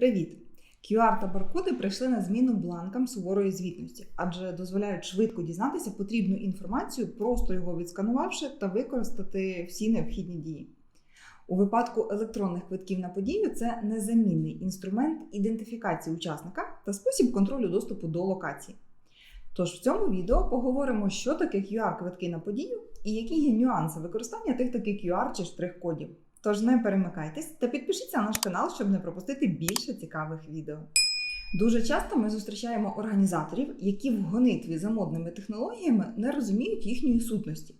Привіт! QR та баркоди прийшли на зміну бланкам суворої звітності, адже дозволяють швидко дізнатися потрібну інформацію, просто його відсканувавши та використати всі необхідні дії. У випадку електронних квитків на подію це незамінний інструмент ідентифікації учасника та спосіб контролю доступу до локації. Тож в цьому відео поговоримо, що таке QR-квитки на подію і які є нюанси використання тих таких QR чи штрих-кодів. Тож не перемикайтесь та підпишіться на наш канал, щоб не пропустити більше цікавих відео. Дуже часто ми зустрічаємо організаторів, які в гонитві за модними технологіями не розуміють їхньої сутності.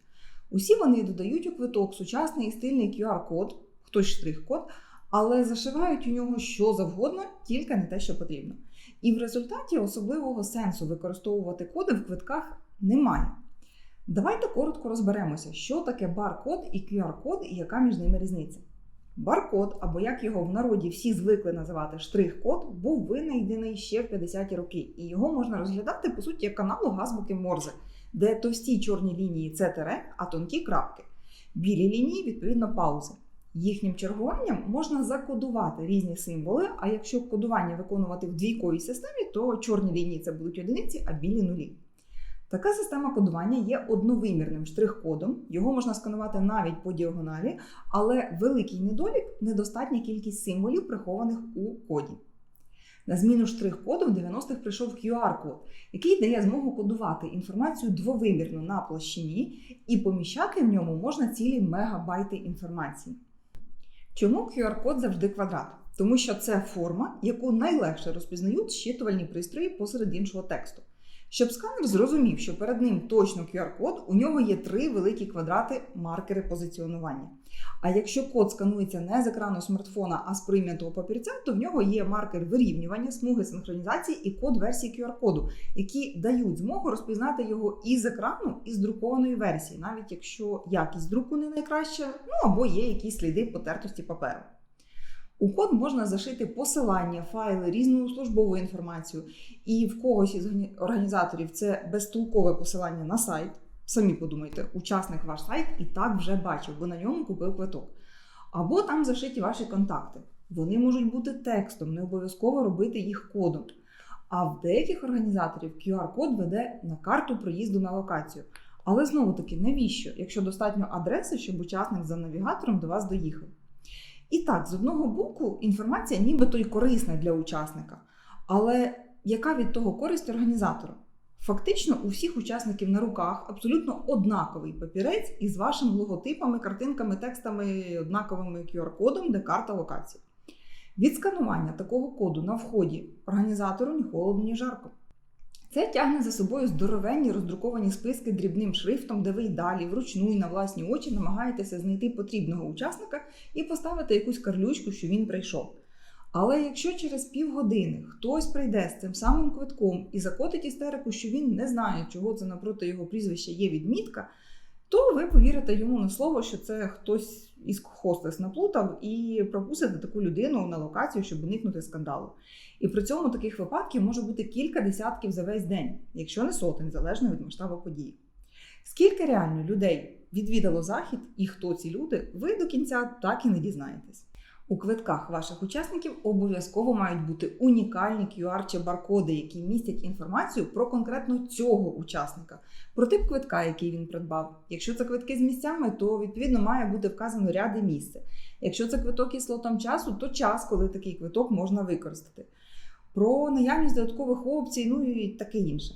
Усі вони додають у квиток сучасний і стильний QR-код, хтось штрих-код, але зашивають у нього що завгодно, тільки не те, що потрібно. І в результаті особливого сенсу використовувати коди в квитках немає. Давайте коротко розберемося, що таке бар-код і QR-код і яка між ними різниця. Бар-код, або як його в народі всі звикли називати штрих-код, був винайдений ще в 50-ті роки, і його можна розглядати по суті як аналог азбуки Морзе, де товсті чорні лінії це тире, а тонкі крапки. Білі лінії, відповідно, паузи. Їхнім чергуванням можна закодувати різні символи, а якщо кодування виконувати в двійковій системі, то чорні лінії це будуть одиниці, а білі нулі. Така система кодування є одновимірним штрих-кодом, його можна сканувати навіть по діагоналі, але великий недолік недостатня кількість символів, прихованих у коді. На зміну штрих-коду в 90-х прийшов QR-код, який дає змогу кодувати інформацію двовимірно на площині, і поміщати в ньому можна цілі мегабайти інформації. Чому QR-код завжди квадрат? Тому що це форма, яку найлегше розпізнають щитувальні пристрої посеред іншого тексту. Щоб сканер зрозумів, що перед ним точно QR-код, у нього є три великі квадрати маркери позиціонування. А якщо код сканується не з екрану смартфона, а з прийнятого папірця, то в нього є маркер вирівнювання, смуги синхронізації і код версії QR-коду, які дають змогу розпізнати його і з екрану, і з друкованої версії, навіть якщо якість друку не найкраща, ну або є якісь сліди потертості паперу. У код можна зашити посилання, файли, різну службову інформацію. І в когось із організаторів це безтолкове посилання на сайт. Самі подумайте, учасник ваш сайт і так вже бачив, бо на ньому купив квиток. Або там зашиті ваші контакти. Вони можуть бути текстом, не обов'язково робити їх кодом. А в деяких організаторів QR-код веде на карту проїзду на локацію. Але знову таки, навіщо, якщо достатньо адреси, щоб учасник за навігатором до вас доїхав? І так, з одного боку, інформація нібито й корисна для учасника. Але яка від того користь організатору? Фактично, у всіх учасників на руках абсолютно однаковий папірець із вашими логотипами, картинками, текстами, однаковими QR-кодом, де карта локації. Від сканування такого коду на вході організатору ні холодно, ні жарко. Це тягне за собою здоровенні роздруковані списки дрібним шрифтом, де ви й далі вручну і на власні очі намагаєтеся знайти потрібного учасника і поставити якусь карлючку, що він прийшов. Але якщо через півгодини хтось прийде з цим самим квитком і закотить істерику, що він не знає, чого це напроти його прізвища є відмітка, то ви повірите йому на слово, що це хтось із хостес наплутав і пропустите таку людину на локацію, щоб уникнути скандалу. І при цьому таких випадків може бути кілька десятків за весь день, якщо не сотень, залежно від масштабу події. Скільки реально людей відвідало захід і хто ці люди, ви до кінця так і не дізнаєтесь. У квитках ваших учасників обов'язково мають бути унікальні QR чи баркоди, які містять інформацію про конкретно цього учасника, про тип квитка, який він придбав. Якщо це квитки з місцями, то відповідно має бути вказано ряд і місце. Якщо це квиток із слотом часу, то час, коли такий квиток можна використати. Про наявність додаткових опцій, ну і таке інше.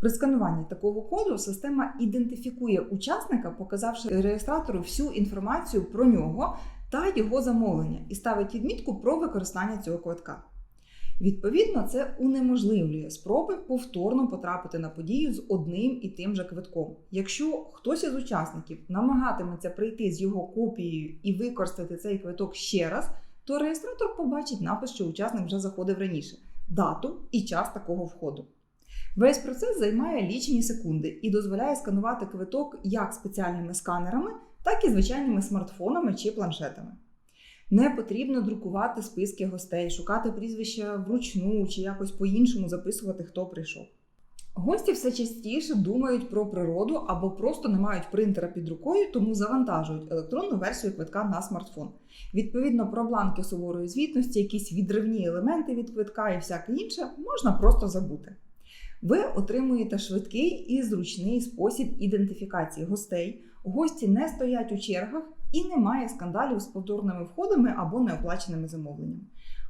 При скануванні такого коду система ідентифікує учасника, показавши реєстратору всю інформацію про нього та його замовлення, і ставить відмітку про використання цього квитка. Відповідно, це унеможливлює спроби повторно потрапити на подію з одним і тим же квитком. Якщо хтось із учасників намагатиметься прийти з його копією і використати цей квиток ще раз, то реєстратор побачить напис, що учасник вже заходив раніше, дату і час такого входу. Весь процес займає лічені секунди і дозволяє сканувати квиток як спеціальними сканерами, так і звичайними смартфонами чи планшетами. Не потрібно друкувати списки гостей, шукати прізвища вручну чи якось по-іншому записувати, хто прийшов. Гості все частіше думають про природу або просто не мають принтера під рукою, тому завантажують електронну версію квитка на смартфон. Відповідно, про бланки суворої звітності, якісь відривні елементи від квитка і всяке інше можна просто забути. Ви отримуєте швидкий і зручний спосіб ідентифікації гостей. Гості не стоять у чергах і немає скандалів з повторними входами або неоплаченими замовленнями.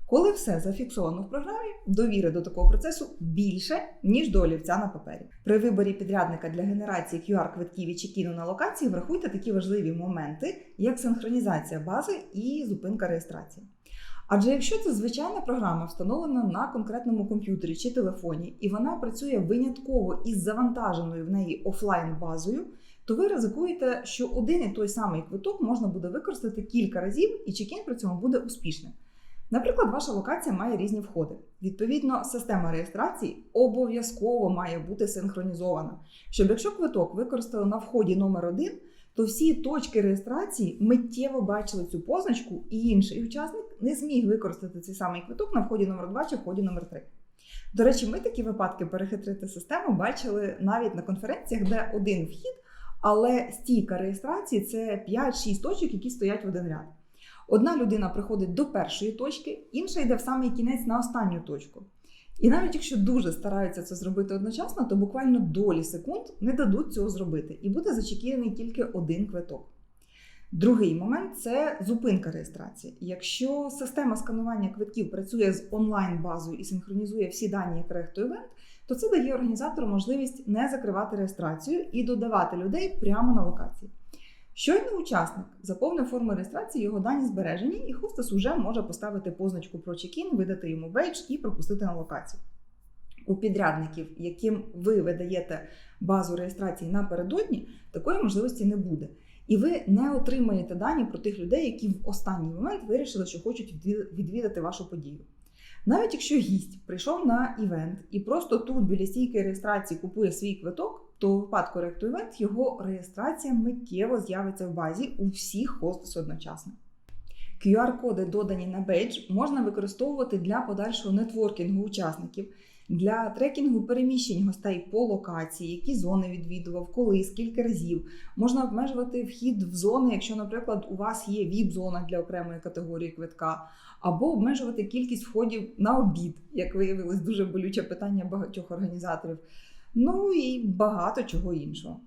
Коли все зафіксовано в програмі, довіри до такого процесу більше, ніж до олівця на папері. При виборі підрядника для генерації QR-квитків і чекіну на локації врахуйте такі важливі моменти, як синхронізація бази і зупинка реєстрації. Адже якщо це звичайна програма, встановлена на конкретному комп'ютері чи телефоні, і вона працює винятково із завантаженою в неї офлайн базою, то ви ризикуєте, що один і той самий квиток можна буде використати кілька разів, і чекін при цьому буде успішним. Наприклад, ваша локація має різні входи. Відповідно, система реєстрації обов'язково має бути синхронізована, щоб якщо квиток використали на вході номер 1 то всі точки реєстрації миттєво бачили цю позначку, і інший учасник не зміг використати цей самий квиток на вході номер 2 чи вході номер 3 До речі, ми такі випадки перехитрити систему бачили навіть на конференціях, де один вхід, але стійка реєстрації це 5-6 точок, які стоять в один ряд. Одна людина приходить до першої точки, інша йде в самий кінець на останню точку. І навіть якщо дуже стараються це зробити одночасно, то буквально долі секунд не дадуть цього зробити, і буде зачекірений тільки один квиток. Другий момент це зупинка реєстрації. Якщо система сканування квитків працює з онлайн-базою і синхронізує всі дані як рехто-івент, то це дає організатору можливість не закривати реєстрацію і додавати людей прямо на локації. Щойно учасник заповнив форму реєстрації, його дані збережені, і хостес уже може поставити позначку про чекін, видати йому бейдж і пропустити на локацію. У підрядників, яким ви видаєте базу реєстрації напередодні, такої можливості не буде. І ви не отримаєте дані про тих людей, які в останній момент вирішили, що хочуть відвідати вашу подію. Навіть якщо гість прийшов на івент і просто тут біля стійки реєстрації купує свій квиток, то у випадку React його реєстрація миттєво з'явиться в базі у всіх хостес одночасно. QR-коди, додані на бейдж, можна використовувати для подальшого нетворкінгу учасників, для трекінгу переміщень гостей по локації, які зони відвідував, коли, скільки разів. Можна обмежувати вхід в зони, якщо, наприклад, у вас є ВІП-зона для окремої категорії квитка, або обмежувати кількість входів на обід, як виявилось дуже болюче питання багатьох організаторів. Ну і багато чого іншого.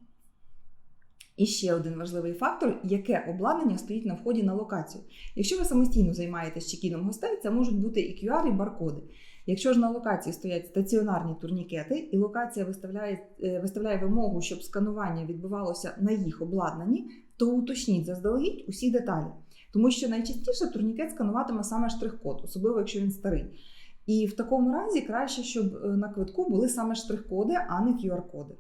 І ще один важливий фактор, яке обладнання стоїть на вході на локацію. Якщо ви самостійно займаєтесь чекіном гостей, це можуть бути і QR, і баркоди. Якщо ж на локації стоять стаціонарні турнікети, і локація виставляє е, виставляє вимогу, щоб сканування відбувалося на їх обладнанні, то уточніть заздалегідь усі деталі. Тому що найчастіше турнікет скануватиме саме штрих-код, особливо якщо він старий. І в такому разі краще, щоб е, на квитку були саме штрих-коди, а не QR-коди.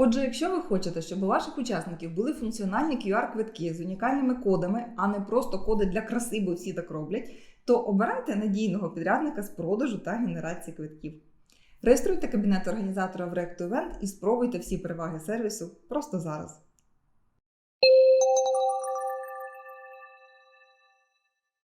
Отже, якщо ви хочете, щоб у ваших учасників були функціональні QR-квитки з унікальними кодами, а не просто коди для краси, бо всі так роблять, то обирайте надійного підрядника з продажу та генерації квитків. Реєструйте кабінет організатора в React Event і спробуйте всі переваги сервісу просто зараз.